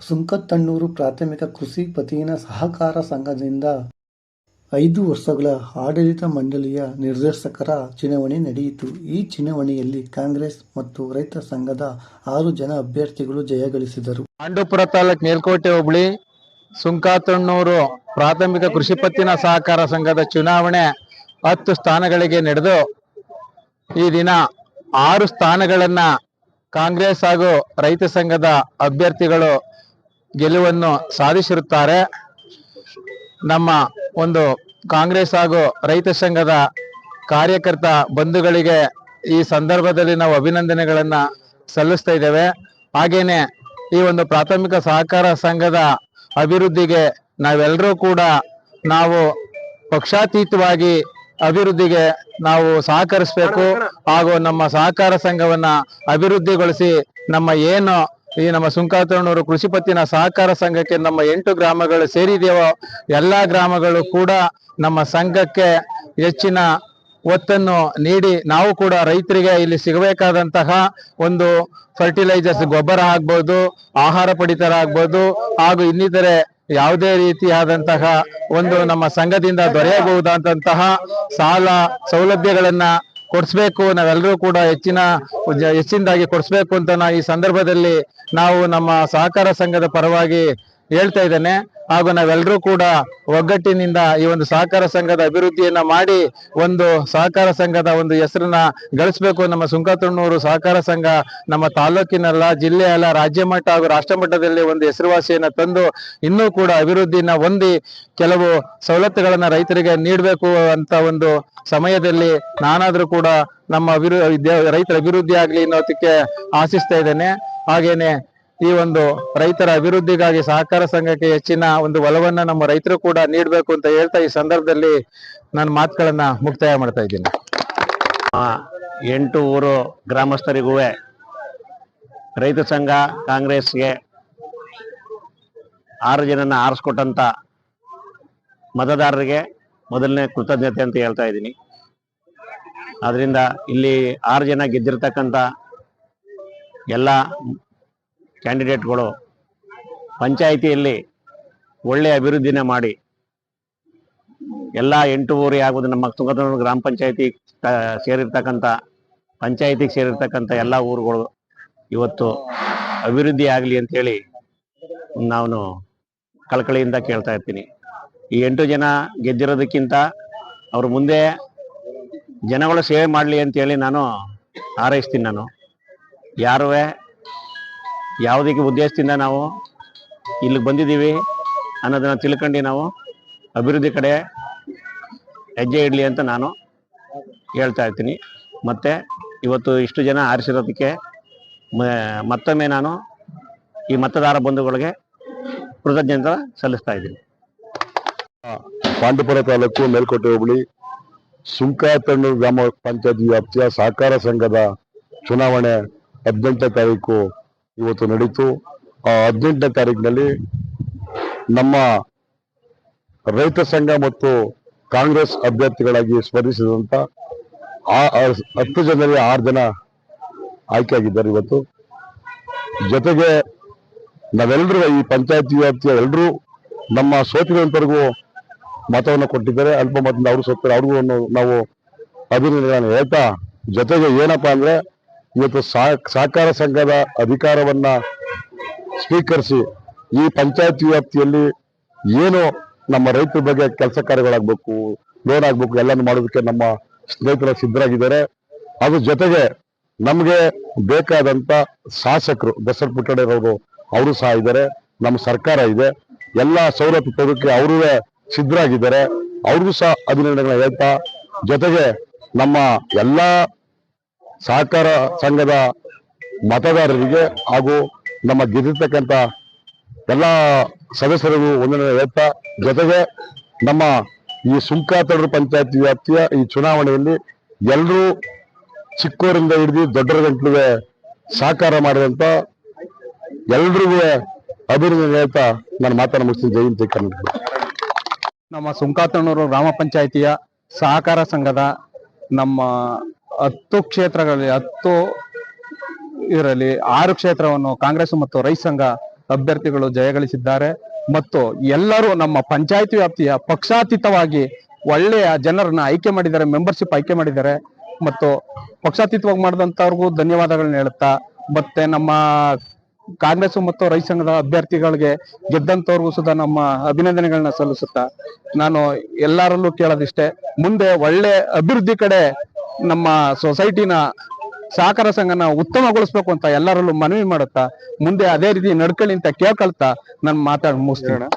ಸುಂಕತ್ತಣ್ಣೂರು ಪ್ರಾಥಮಿಕ ಕೃಷಿ ಪತಿನ ಸಹಕಾರ ಸಂಘದಿಂದ ಐದು ವರ್ಷಗಳ ಆಡಳಿತ ಮಂಡಳಿಯ ನಿರ್ದೇಶಕರ ಚುನಾವಣೆ ನಡೆಯಿತು. ಈ ಚುನಾವಣೆಯಲ್ಲಿ ಕಾಂಗ್ರೆಸ್ ಮತ್ತು ರೈತ ಸಂಘದ ಆರು ಜನ ಅಭ್ಯರ್ಥಿಗಳು ಜಯಗಳಿಸಿದರು. ಪಾಂಡವಪುರ ತಾಲೂಕ್ ಮೇಲ್ಕೋಟೆ ಹೋಬಳಿ ಸುಂಕಾತಣ್ಣೂರು ಪ್ರಾಥಮಿಕ ಕೃಷಿ ಪತ್ತಿನ ಸಹಕಾರ ಸಂಘದ ಚುನಾವಣೆ ಹತ್ತು ಸ್ಥಾನಗಳಿಗೆ ನಡೆದು ಈ ದಿನ ಆರು ಸ್ಥಾನಗಳನ್ನ ಕಾಂಗ್ರೆಸ್ ಹಾಗೂ ರೈತ ಸಂಘದ ಅಭ್ಯರ್ಥಿಗಳು ಗೆಲುವನ್ನು ಸಾಧಿಸಿರುತ್ತಾರೆ. ನಮ್ಮ ಒಂದು ಕಾಂಗ್ರೆಸ್ ಹಾಗೂ ರೈತ ಸಂಘದ ಕಾರ್ಯಕರ್ತ ಬಂಧುಗಳಿಗೆ ಈ ಸಂದರ್ಭದಲ್ಲಿ ನಾವು ಅಭಿನಂದನೆಗಳನ್ನ ಸಲ್ಲಿಸ್ತಾ ಇದ್ದೇವೆ. ಹಾಗೇನೆ ಈ ಒಂದು ಪ್ರಾಥಮಿಕ ಸಹಕಾರ ಸಂಘದ ಅಭಿವೃದ್ಧಿಗೆ ನಾವೆಲ್ಲರೂ ಕೂಡ ನಾವು ಪಕ್ಷಾತೀತವಾಗಿ ಅಭಿವೃದ್ಧಿಗೆ ನಾವು ಸಹಕರಿಸಬೇಕು. ಹಾಗೂ ನಮ್ಮ ಸಹಕಾರ ಸಂಘವನ್ನ ಅಭಿವೃದ್ಧಿಗೊಳಿಸಿ ನಮ್ಮ ಏನು ಈ ನಮ್ಮ ಸುಂಕಾತರಣೂರು ಕೃಷಿ ಪತ್ತಿನ ಸಹಕಾರ ಸಂಘಕ್ಕೆ ನಮ್ಮ ಎಂಟು ಗ್ರಾಮಗಳು ಸೇರಿದೆಯೋ ಎಲ್ಲಾ ಗ್ರಾಮಗಳು ಕೂಡ ನಮ್ಮ ಸಂಘಕ್ಕೆ ಹೆಚ್ಚಿನ ಒತ್ತನ್ನು ನೀಡಿ ನಾವು ಕೂಡ ರೈತರಿಗೆ ಇಲ್ಲಿ ಸಿಗಬೇಕಾದಂತಹ ಒಂದು ಫರ್ಟಿಲೈಸರ್ಸ್ ಗೊಬ್ಬರ ಆಗ್ಬೋದು, ಆಹಾರ ಪಡಿತರ ಆಗ್ಬೋದು, ಹಾಗೂ ಇನ್ನಿತರೆ ಯಾವುದೇ ರೀತಿಯಾದಂತಹ ಒಂದು ನಮ್ಮ ಸಂಘದಿಂದ ದೊರೆಯಬಹುದಾದಂತಹ ಸಾಲ ಸೌಲಭ್ಯಗಳನ್ನ ಕೊಡಿಸ್ಬೇಕು ನಾವೆಲ್ಲರೂ ಕೂಡ ಹೆಚ್ಚಿನ ಹೆಚ್ಚಿನದಾಗಿ ಕೊಡಿಸ್ಬೇಕು ಅಂತ ನಾ ಈ ಸಂದರ್ಭದಲ್ಲಿ ನಾವು ನಮ್ಮ ಸಹಕಾರ ಸಂಘದ ಪರವಾಗಿ ಹೇಳ್ತಾ ಇದ್ದೇನೆ. ಹಾಗೂ ನಾವೆಲ್ಲರೂ ಕೂಡ ಒಗ್ಗಟ್ಟಿನಿಂದ ಈ ಒಂದು ಸಹಕಾರ ಸಂಘದ ಅಭಿವೃದ್ಧಿಯನ್ನ ಮಾಡಿ ಒಂದು ಸಹಕಾರ ಸಂಘದ ಒಂದು ಹೆಸರನ್ನ ಗಳಿಸ್ಬೇಕು ನಮ್ಮ ಸುಂಕತಣ್ಣೂರು ಸಹಕಾರ ಸಂಘ ನಮ್ಮ ತಾಲೂಕಿನಲ್ಲ ಜಿಲ್ಲೆ ಅಲ್ಲ ರಾಜ್ಯ ಮಟ್ಟ ಹಾಗೂ ರಾಷ್ಟ್ರ ಮಟ್ಟದಲ್ಲಿ ಒಂದು ಹೆಸರುವಾಸಿಯನ್ನ ತಂದು ಇನ್ನೂ ಕೂಡ ಅಭಿವೃದ್ಧಿಯನ್ನ ಹೊಂದಿ ಕೆಲವು ಸವಲತ್ತುಗಳನ್ನ ರೈತರಿಗೆ ನೀಡಬೇಕು ಅಂತ ಒಂದು ಸಮಯದಲ್ಲಿ ನಾನಾದ್ರೂ ಕೂಡ ನಮ್ಮ ಅಭಿವೃದ್ಧಿ ರೈತರ ಅಭಿವೃದ್ಧಿ ಆಗ್ಲಿ ಅನ್ನೋದಕ್ಕೆ ಆಶಿಸ್ತಾ ಇದ್ದೇನೆ. ಹಾಗೇನೆ ಈ ಒಂದು ರೈತರ ಅಭಿವೃದ್ಧಿಗಾಗಿ ಸಹಕಾರ ಸಂಘಕ್ಕೆ ಹೆಚ್ಚಿನ ಒಂದು ಒಲವನ್ನ ನಮ್ಮ ರೈತರು ಕೂಡ ನೀಡಬೇಕು ಅಂತ ಹೇಳ್ತಾ ಈ ಸಂದರ್ಭದಲ್ಲಿ ನನ್ನ ಮಾತುಗಳನ್ನ ಮುಕ್ತಾಯ ಮಾಡ್ತಾ ಇದ್ದೀನಿ. ಎಂಟು ಊರು ಗ್ರಾಮಸ್ಥರಿಗೂ ರೈತ ಸಂಘ ಕಾಂಗ್ರೆಸ್ಗೆ ಆರು ಜನನ ಆರಿಸ್ಕೊಟ್ಟಂತ ಮತದಾರರಿಗೆ ಮೊದಲನೇ ಕೃತಜ್ಞತೆ ಅಂತ ಹೇಳ್ತಾ ಇದ್ದೀನಿ. ಆದ್ರಿಂದ ಇಲ್ಲಿ ಆರು ಜನ ಗೆದ್ದಿರ್ತಕ್ಕಂಥ ಎಲ್ಲ ಕ್ಯಾಂಡಿಡೇಟ್ಗಳು ಪಂಚಾಯಿತಿಯಲ್ಲಿ ಒಳ್ಳೆಯ ಅಭಿವೃದ್ಧಿನ ಮಾಡಿ ಎಲ್ಲ ಎಂಟು ಊರಿ ಆಗುವುದು ನಮ್ಮ ತುಂಗತನೂರು ಗ್ರಾಮ ಪಂಚಾಯಿತಿ ಸೇರಿರ್ತಕ್ಕಂಥ ಪಂಚಾಯಿತಿಗೆ ಸೇರಿರ್ತಕ್ಕಂಥ ಎಲ್ಲ ಊರುಗಳು ಇವತ್ತು ಅಭಿವೃದ್ಧಿ ಆಗಲಿ ಅಂತೇಳಿ ನಾನು ಕಳಕಳಿಯಿಂದ ಕೇಳ್ತಾ ಇರ್ತೀನಿ. ಈ ಎಂಟು ಜನ ಗೆದ್ದಿರೋದಕ್ಕಿಂತ ಅವ್ರ ಮುಂದೆ ಜನಗಳು ಸೇವೆ ಮಾಡಲಿ ಅಂತೇಳಿ ನಾನು ಹಾರೈಸ್ತೀನಿ ನಾನು. ಯಾರುವೆ ಯಾವುದಕ್ಕೆ ಉದ್ದೇಶದಿಂದ ನಾವು ಇಲ್ಲಿಗೆ ಬಂದಿದ್ದೀವಿ ಅನ್ನೋದನ್ನು ತಿಳ್ಕೊಂಡು ನಾವು ಅಭಿವೃದ್ಧಿ ಕಡೆ ಹೆಜ್ಜೆ ಇಡಲಿ ಅಂತ ನಾನು ಹೇಳ್ತಾ ಇರ್ತೀನಿ. ಮತ್ತು ಇವತ್ತು ಇಷ್ಟು ಜನ ಆರಿಸಿರೋದಕ್ಕೆ ಮತ್ತೊಮ್ಮೆ ನಾನು ಈ ಮತದಾರ ಬಂಧುಗಳಿಗೆ ಕೃತಜ್ಞತೆ ಸಲ್ಲಿಸ್ತಾ ಇದ್ದೀನಿ. ಪಾಂಡುಪುರ ತಾಲೂಕು ಮೇಲ್ಕೋಟೆ ಹೋಬಳಿ ಸುಂಕಾತಣ್ಣು ಗ್ರಾಮ ಪಂಚಾಯತ್ ವ್ಯಾಪ್ತಿಯ ಸಹಕಾರ ಸಂಘದ ಚುನಾವಣೆ ಹದಿನೆಂಟನೇ ತಾರೀಕು ಇವತ್ತು ನಡೀತು. ಆ ಹದಿನೆಂಟನೇ ತಾರೀಕಿನಲ್ಲಿ ನಮ್ಮ ರೈತ ಸಂಘ ಮತ್ತು ಕಾಂಗ್ರೆಸ್ ಅಭ್ಯರ್ಥಿಗಳಾಗಿ ಸ್ಪರ್ಧಿಸಿದಂತ ಆ ಹತ್ತು ಜನರಲ್ಲಿ ಆರು ಜನ ಆಯ್ಕೆಯಾಗಿದ್ದಾರೆ ಇವತ್ತು. ಜೊತೆಗೆ ನಾವೆಲ್ಲರೂ ಈ ಪಂಚಾಯತಿ ವ್ಯಾಪ್ತಿಯ ಎಲ್ಲರೂ ನಮ್ಮ ಸೋತಿನಂತರಿಗೂ ಮತವನ್ನು ಕೊಟ್ಟಿದ್ದಾರೆ. ಅಲ್ಪ ಮತದಿಂದ ಅವರು ಸೋತಾರೆ ಅವ್ರಿಗೂ ನಾವು ಅಭಿನಂದನೆಗಳನ್ನು ಹೇಳ್ತಾ, ಜೊತೆಗೆ ಏನಪ್ಪಾ ಅಂದ್ರೆ ಇವತ್ತು ಸಹ- ಸಹಕಾರ ಸಂಘದ ಅಧಿಕಾರವನ್ನ ಸ್ವೀಕರಿಸಿ ಈ ಪಂಚಾಯತ್ ವ್ಯಾಪ್ತಿಯಲ್ಲಿ ಏನು ನಮ್ಮ ರೈತರ ಬಗ್ಗೆ ಕೆಲಸ ಕಾರ್ಯಗಳಾಗಬೇಕು ಲೋನ್ ಆಗ್ಬೇಕು, ಎಲ್ಲಾನು ಮಾಡೋದಕ್ಕೆ ನಮ್ಮ ಸ್ನೇಹಿತರ ಸಿದ್ಧರಾಗಿದ್ದಾರೆ. ಅದ್ರ ಜೊತೆಗೆ ನಮಗೆ ಬೇಕಾದಂತ ಶಾಸಕರು ದಸರ ಪುಟ್ಟಣ್ಣರವರು ಅವರು ಸಹ ಇದ್ದಾರೆ. ನಮ್ಮ ಸರ್ಕಾರ ಇದೆ. ಎಲ್ಲ ಸವಲತ್ತು ಪಡೋದಕ್ಕೆ ಅವರು ಸಿದ್ಧರಾಗಿದ್ದಾರೆ. ಅವ್ರಿಗೂ ಸಹ ಅಭಿನಂದನೆಗಳನ್ನ ಹೇಳ್ತಾ, ಜೊತೆಗೆ ನಮ್ಮ ಎಲ್ಲಾ ಸಹಕಾರ ಸಂಘದ ಮತದಾರರಿಗೆ ಹಾಗೂ ನಮ್ಮ ಗೆದ್ದಿರ್ತಕ್ಕಂಥ ಎಲ್ಲ ಸದಸ್ಯರಿಗೂ ಒಂದನೇ ಹೇಳ್ತಾ, ಜೊತೆಗೆ ನಮ್ಮ ಈ ಸುಂಕಾತಡ್ರು ಪಂಚಾಯತ್ ವ್ಯಾಪ್ತಿಯ ಈ ಚುನಾವಣೆಯಲ್ಲಿ ಎಲ್ಲರೂ ಚಿಕ್ಕವರಿಂದ ಹಿಡಿದು ದೊಡ್ಡರ ಗಂಟ್ಲಿಗೆ ಸಹಕಾರ ಮಾಡಿದಂತ ಎಲ್ರಿಗೂ ಅಭಿನಂದನೆ ಹೇಳ್ತಾ ನಾನು ಮಾತನ್ನು ಮುಗಿಸ್ತೀನಿ. ಜಯಂತಿ ಕನ್ನಡ ನಮ್ಮ ಸುಂಕಾತಣ್ಣೂರು ಗ್ರಾಮ ಪಂಚಾಯಿತಿಯ ಸಹಕಾರ ಸಂಘದ ನಮ್ಮ ಹತ್ತು ಕ್ಷೇತ್ರಗಳಲ್ಲಿ, ಹತ್ತು ಇದರಲ್ಲಿ ಆರು ಕ್ಷೇತ್ರವನ್ನು ಕಾಂಗ್ರೆಸ್ ಮತ್ತು ರೈತ ಸಂಘ ಅಭ್ಯರ್ಥಿಗಳು ಜಯಗಳಿಸಿದ್ದಾರೆ. ಮತ್ತು ಎಲ್ಲರೂ ನಮ್ಮ ಪಂಚಾಯತಿ ವ್ಯಾಪ್ತಿಯ ಪಕ್ಷಾತೀತವಾಗಿ ಒಳ್ಳೆಯ ಜನರನ್ನ ಆಯ್ಕೆ ಮಾಡಿದ್ದಾರೆ, ಮೆಂಬರ್ಶಿಪ್ ಆಯ್ಕೆ ಮಾಡಿದ್ದಾರೆ. ಮತ್ತು ಪಕ್ಷಾತೀತವಾಗಿ ಮಾಡಿದಂಥವ್ರಿಗೂ ಧನ್ಯವಾದಗಳನ್ನ ಹೇಳುತ್ತಾ, ಮತ್ತೆ ನಮ್ಮ ಕಾಂಗ್ರೆಸ್ ಮತ್ತು ರೈತ ಸಂಘದ ಅಭ್ಯರ್ಥಿಗಳಿಗೆ ಗೆದ್ದಂಥವ್ರಿಗೂ ಸುದ ನಮ್ಮ ಅಭಿನಂದನೆಗಳನ್ನ ಸಲ್ಲಿಸುತ್ತಾ, ನಾನು ಎಲ್ಲರಲ್ಲೂ ಕೇಳೋದಿಷ್ಟೇ, ಮುಂದೆ ಒಳ್ಳೆ ಅಭಿವೃದ್ಧಿ ಕಡೆ ನಮ್ಮ ಸೊಸೈಟಿನ ಸಹಕಾರ ಸಂಘನ ಉತ್ತಮಗೊಳಿಸ್ಬೇಕು ಅಂತ ಎಲ್ಲರಲ್ಲೂ ಮನವಿ ಮಾಡುತ್ತಾ, ಮುಂದೆ ಅದೇ ರೀತಿ ನಡ್ಕೊಳ್ಳಿ ಅಂತ ಕೇಳ್ಕೊಳ್ತಾ ನಾನು ಮಾತಾಡ್ ಮುಗಿಸ್ತೀನಿ.